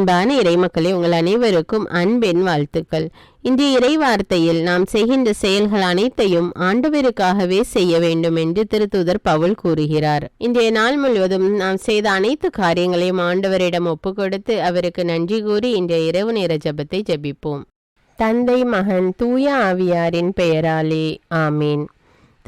அன்பான இறைமக்களே உங்கள் அனைவருக்கும் அன்பின் வாழ்த்துக்கள். இன்று இறை வார்த்தையில் நாம் செய்கின்ற செயல்கள் அனைத்தையும் ஆண்டவருக்காகவே செய்ய வேண்டும் என்று திருத்தூதர் பவுல் கூறுகிறார். இன்றைய நாள் முழுவதும் நாம் செய்த அனைத்து காரியங்களையும் ஆண்டவரிடம் ஒப்பு கொடுத்து அவருக்கு நன்றி கூறி இன்றைய இரவு நேர ஜெபத்தை ஜபிப்போம். தந்தை மகன் தூய ஆவியாரின் பெயராலே ஆமீன்.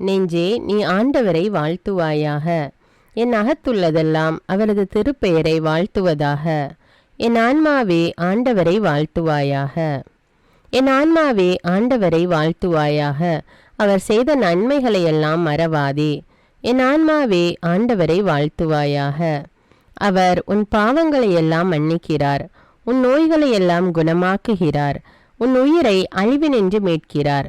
நெஞ்சே நீ ஆண்டவரை வாழ்த்துவாயாக. என் அகத்துள்ளதெல்லாம் அவரது திருப்பெயரை வாழ்த்துவதாக. என் ஆன்மாவே ஆண்டவரை வாழ்த்துவாயாக. என் ஆன்மாவே ஆண்டவரை வாழ்த்துவாயாக. அவர் செய்த நன்மைகளையெல்லாம் மறவாதே. என் ஆன்மாவே ஆண்டவரை வாழ்த்துவாயாக. அவர் உன் பாவங்களையெல்லாம் மன்னிக்கிறார். உன் நோய்களையெல்லாம் குணமாக்குகிறார். உன் உயிரை அழிவினின்று மீட்கிறார்.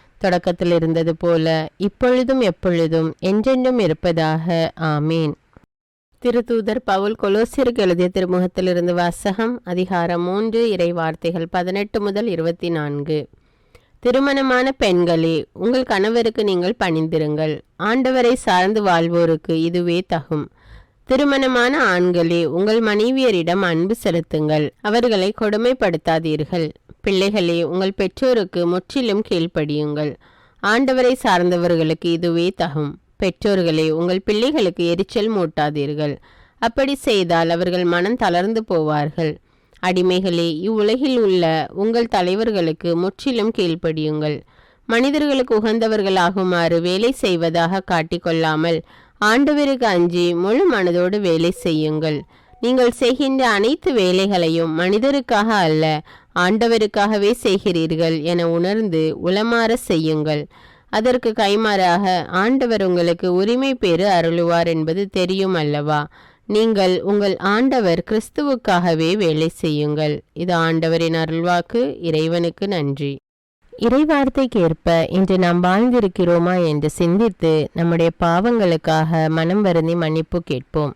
தொடக்கத்தில் இருந்தது போல இப்பொழுதும் எப்பொழுதும் என்றென்றும் இருப்பதாக. ஆமேன். திருத்தூதர் பவுல் கொலோசியருக்கு எழுதிய திருமுகத்திலிருந்து வாசகம் அதிகாரம் மூன்று இறை வார்த்தைகள் பதினெட்டு முதல் இருபத்தி நான்கு. திருமணமான பெண்களே உங்கள் கணவருக்கு நீங்கள் பணிந்திருங்கள். ஆண்டவரை சார்ந்து வாழ்வோருக்கு இதுவே தகும். திருமணமான ஆண்களே உங்கள் மனைவியரிடம் அன்பு செலுத்துங்கள். அவர்களை கொடுமைப்படுத்தாதீர்கள். பிள்ளைகளே உங்கள் பெற்றோருக்கு முற்றிலும் கீழ்ப்படியுங்கள். ஆண்டவரை சார்ந்தவர்களுக்கு இதுவே தகும். பெற்றோர்களே உங்கள் பிள்ளைகளுக்கு எரிச்சல் மூட்டாதீர்கள். அப்படி செய்தால் அவர்கள் மனம் தளர்ந்து போவார்கள். அடிமைகளே இவ்வுலகில் உள்ள உங்கள் தலைவர்களுக்கு முற்றிலும் கீழ்ப்படியுங்கள். மனிதர்களுக்கு உகந்தவர்களாகுமாறு வேலை செய்வதாக காட்டிக்கொள்ளாமல் ஆண்டவருக்கு அஞ்சி முழு மனதோடு வேலை செய்யுங்கள். நீங்கள் செய்கின்ற அனைத்து வேலைகளையும் மனிதருக்காக அல்ல ஆண்டவருக்காகவே செய்கிறீர்கள் என உணர்ந்து உளமாற செய்யுங்கள். அதற்கு கைமாறாக ஆண்டவர் உங்களுக்கு உரிமை பெறு அருளுவார் என்பது தெரியும் அல்லவா? நீங்கள் உங்கள் ஆண்டவர் கிறிஸ்துவுக்காகவே வேலை செய்யுங்கள். இது ஆண்டவரின் அருள்வாக்கு. இறைவனுக்கு நன்றி. இறைவார்த்தைக்கேற்ப இன்று நாம் வாழ்ந்திருக்கிறோமா? என்று சிந்தித்து நம்முடைய பாவங்களுக்காக மனம் வருந்தி மன்னிப்பு கேட்போம்.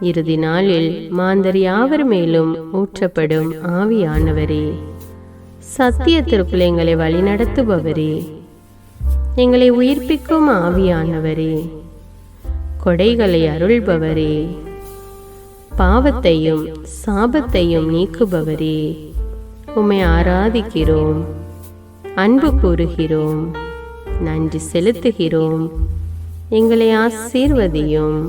இறுதி நாளில் மாந்தர் யாவர் மேலும் ஊற்றப்படும் ஆவியானவரே. சத்தியத்திற்குள் எங்களை வழிநடத்துபவரே. எங்களை உயிர்ப்பிக்கும் ஆவியானவரே. கொடைகளை அருள்பவரே. பாவத்தையும் சாபத்தையும் நீக்குபவரே. உம்மை ஆராதிக்கிறோம் அன்பு கூறுகிறோம் நன்றி செலுத்துகிறோம் எங்களை ஆசீர்வதியும்.